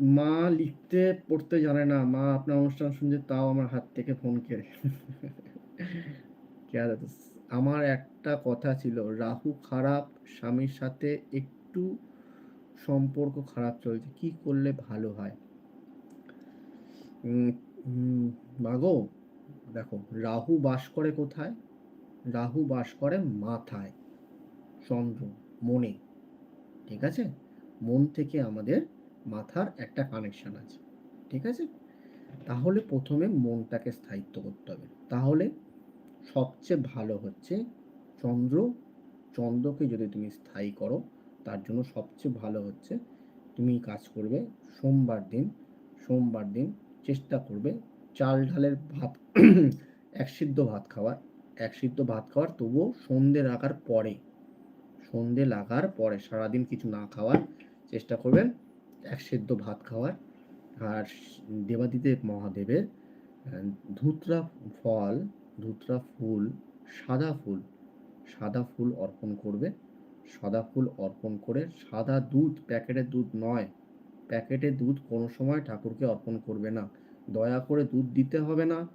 মা লিখতে পড়তে জানে না। মা আপনার অনুষ্ঠান শুনছে তাও আমার হাত থেকে ফোন কেড়ে আমার একটা কথা ছিল, রাহু খারাপ, স্বামীর সাথে একটু সম্পর্ক খারাপ চলছে। কি করলে ভালো হয়? মাগো দেখো রাহু বাস করে কোথায়? রাহু বাস করে মাথায়, চন্দ্র, মনে। ঠিক আছে? মন থেকে আমাদের মাথার একটা কানেকশন আছে। ঠিক আছে? তাহলে প্রথমে মনটাকে স্থায়িত্ব করতে হবে। তাহলে সবচেয়ে ভালো হচ্ছে চন্দ্র, চন্দ্রকে যদি তুমি স্থায়ী করো, তার জন্য সবচেয়ে ভালো হচ্ছে তুমি কাজ করবে সোমবার দিন, সোমবার দিন চেষ্টা করবে চাল ঢালের ভাত এক সিদ্ধ ভাত খাওয়ার, এক সিদ্ধ ভাত খাওয়ার তবুও সন্ধ্যে লাগার পরে, সন্ধ্যে লাগার পরে সারাদিন কিছু না খাওয়ার চেষ্টা করবেন। এক সেদ্ধ ভাত খাওয়ার আর দেবাদিদেব মহাদেবের ধুতরা ফল, ধুতরা ফুল, সাদা ফুল, সাদা ফুল অর্পণ করবে। সাদা ফুল অর্পণ করে সাদা দুধ, প্যাকেটের দুধ নয়, প্যাকেটের দুধ কোনো সময় ঠাকুরকে অর্পণ করবে না। দয়া করে দুধ দিতে হবে না।